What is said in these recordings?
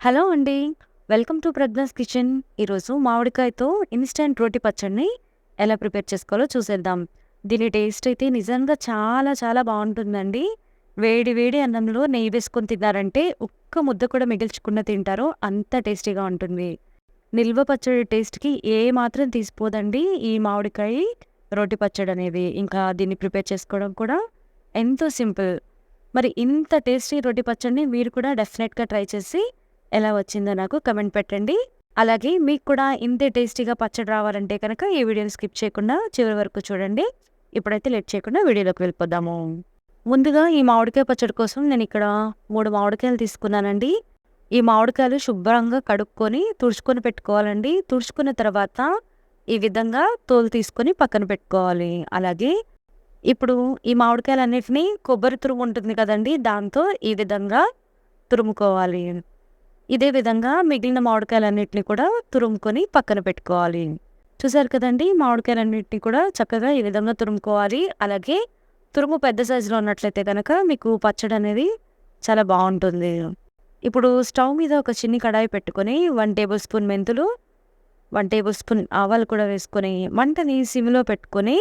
Hello అండి. Welcome to Pragna's kitchen. ఈరోజు మామిడికాయతో ఇన్స్టెంట్ రోటి పచ్చడిని ఎలా ప్రిపేర్ చేసుకోవాలో చూసేద్దాం. దీని టేస్ట్ అయితే నిజంగా చాలా చాలా బాగుంటుందండి వేడి వేడి అన్నంలో నెయ్యి వేసుకొని తిన్నారంటే ఒక్క ముద్ద కూడా మిగిల్చకుండా తింటారు. అంత టేస్టీగా ఉంటుంది. నిల్వ పచ్చడి టేస్ట్‌కి ఏ మాత్రం తీసిపోదండి ఈ మామిడికాయ రోటి పచ్చడనేది. ఇంకా దీన్ని ప్రిపేర్ చేసుకోవడం కూడా ఎంతో సింపుల్. మరి ఇంత టేస్టీ రొట్టి పచ్చడిని మీరు కూడా డెఫినెట్‌గా ట్రై చేసి ఎలా వచ్చిందో నాకు కమెంట్ పెట్టండి. అలాగే మీకు కూడా ఇంతే టేస్టీగా పచ్చడి రావాలంటే కనుక ఈ వీడియోని స్కిప్ చేయకుండా చివరి వరకు చూడండి. ఇప్పుడైతే లేట్ చేయకుండా వీడియోలోకి వెళ్ళిపోదాము. ముందుగా ఈ మామిడికాయ పచ్చడి కోసం నేను ఇక్కడ మూడు మామిడికాయలు తీసుకున్నానండి. ఈ మామిడికాయలు శుభ్రంగా కడుక్కొని, తుడుచుకొని పెట్టుకోవాలండి. తుడుచుకున్న తర్వాత ఈ విధంగా తోలు తీసుకొని పక్కన పెట్టుకోవాలి. అలాగే ఇప్పుడు ఈ మామిడికాయలన్నిటిని కొబ్బరి తురుము ఉంటుంది కదండీ! దాంతో ఈ విధంగా తురుముకోవాలి. ఇదే విధంగా మిగిలిన మామిడికాయలన్నింటినీ కూడా తురుముకొని పక్కన పెట్టుకోవాలి. చూసారు కదండీ! మామిడికాయలన్నింటినీ కూడా చక్కగా ఈ విధంగా తురుముకోవాలి. అలాగే తురుము పెద్ద సైజులో ఉన్నట్లయితే గనక మీకు పచ్చడి అనేది చాలా బాగుంటుంది ఇప్పుడు స్టవ్ మీద ఒక చిన్ని కడాయి పెట్టుకొని వన్ టేబుల్ స్పూన్ మెంతులు, వన్ టేబుల్ స్పూన్ ఆవాలు కూడా వేసుకొని మంటని సిమ్‌లో పెట్టుకొని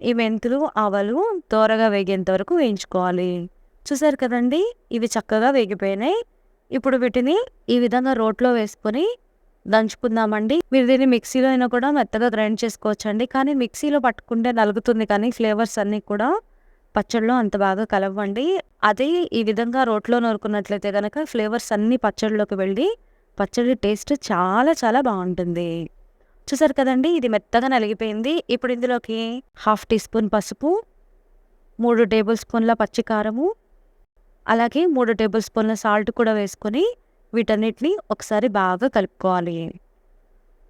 ఈ మెంతులు, ఆవాలు దోరగా వేగేంత వరకు వేయించుకోవాలి. చూసారు కదండీ! ఇవి చక్కగా వేగిపోయినాయి. ఇప్పుడు వీటిని ఈ విధంగా రోట్లో వేసుకొని దంచుకుందామండి. మీరు దీన్ని మిక్సీలో అయినా కూడా మెత్తగా గ్రైండ్ చేసుకోవచ్చండి. కానీ మిక్సీలో పట్టుకుంటే నలుగుతుంది కానీ ఫ్లేవర్స్ అన్నీ కూడా పచ్చడిలో అంత బాగా కలవండి. అదే ఈ విధంగా రోట్లో నూరుకున్నట్లయితే గనక ఫ్లేవర్స్ అన్నీ పచ్చడిలోకి వెళ్ళి పచ్చడి టేస్ట్ చాలా చాలా బాగుంటుంది చూసారు కదండీ! ఇది మెత్తగా నలిగిపోయింది. ఇప్పుడు ఇందులోకి హాఫ్ టీ స్పూన్ పసుపు, మూడు టేబుల్ స్పూన్ల పచ్చికారము అలాగే మూడు టేబుల్ స్పూన్ల సాల్ట్ కూడా వేసుకొని వీటన్నిటిని ఒకసారి బాగా కలుపుకోవాలి.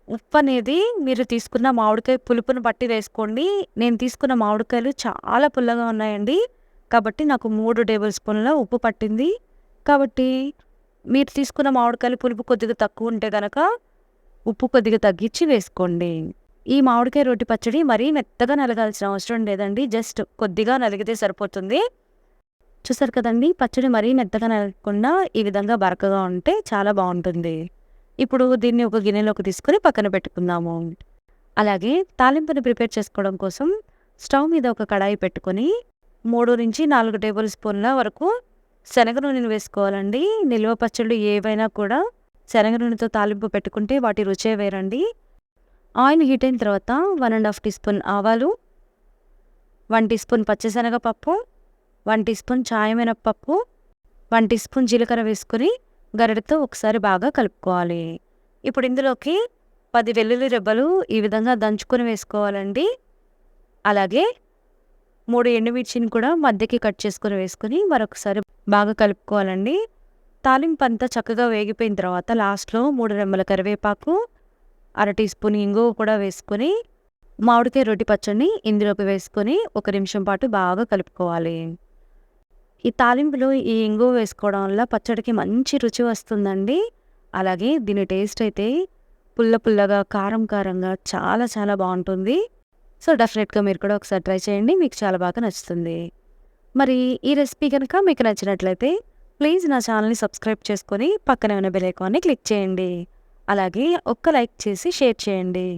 ఉప్పు అనేది మీరు తీసుకున్న మామిడికాయ పులుపును బట్టి వేసుకోండి. నేను తీసుకున్న మామిడికాయలు చాలా పుల్లగా ఉన్నాయండి. కాబట్టి నాకు మూడు టేబుల్ స్పూన్ల ఉప్పు పట్టింది. కాబట్టి మీరు తీసుకున్న మామిడికాయలు పులుపు కొద్దిగా తక్కువ ఉంటే గనక ఉప్పు కొద్దిగా తగ్గించి వేసుకోండి. ఈ మామిడికాయ రొట్టి పచ్చడి మరీ మెత్తగా నలగాల్సిన అవసరం లేదండి. జస్ట్ కొద్దిగా నలిగితే సరిపోతుంది. చూసారు కదండీ! పచ్చడి మరీ మెత్తగా నలగకుండా ఈ విధంగా బరకగా ఉంటే చాలా బాగుంటుంది ఇప్పుడు దీన్ని ఒక గిన్నెలోకి తీసుకొని పక్కన పెట్టుకుందాము. అలాగే తాలింపుని ప్రిపేర్ చేసుకోవడం కోసం స్టవ్ మీద ఒక కడాయి పెట్టుకొని 3-4 టేబుల్ స్పూన్ల వరకు శనగ నూనెను వేసుకోవాలండి. నిల్వ పచ్చళ్ళు ఏవైనా కూడా శనగ నూనెతో తాలింపు పెట్టుకుంటే వాటి రుచే వేరండి. ఆయిల్ హీట్ అయిన తర్వాత one and half teaspoon ఆవాలు, వన్ టీ స్పూన్ పచ్చిశనగపప్పు, వన్ టీ స్పూన్ చాయ మినప్పప్పు వన్ టీ స్పూన్ జీలకర్ర వేసుకొని గరిటతో ఒకసారి బాగా కలుపుకోవాలి. ఇప్పుడు ఇందులోకి పది వెల్లుల్లి రెబ్బలు ఈ విధంగా దంచుకొని వేసుకోవాలండి. అలాగే మూడు ఎండుమిర్చిని కూడా మధ్యకి కట్ చేసుకొని వేసుకొని మరొకసారి బాగా కలుపుకోవాలండి. తాలింపంతా చక్కగా వేగిపోయిన తర్వాత లాస్ట్‌లో మూడు రెమ్మల కరివేపాకు, అర టీ స్పూన్ ఇంగువ కూడా వేసుకొని మామిడికాయ రొట్టి పచ్చడిని ఇందులోకి వేసుకొని ఒక నిమిషం పాటు బాగా కలుపుకోవాలి. ఈ తాలింపులో ఈ ఇంగువ వేసుకోవడం వల్ల పచ్చడికి మంచి రుచి వస్తుందండి. అలాగే దీని టేస్ట్ అయితే పుల్ల పుల్లగా, కారం కారంగా చాలా చాలా బాగుంటుంది సో, డెఫినెట్‌గా మీరు కూడా ఒకసారి ట్రై చేయండి. మీకు చాలా బాగా నచ్చుతుంది. మరి ఈ రెసిపీ కనుక మీకు నచ్చినట్లయితే ప్లీజ్ నా ఛానల్‌ని సబ్స్క్రైబ్ చేసుకొని పక్కనే ఉన్న బెల్ ఐకాన్‌ని క్లిక్ చేయండి. అలాగే ఒక్క లైక్ చేసి షేర్ చేయండి.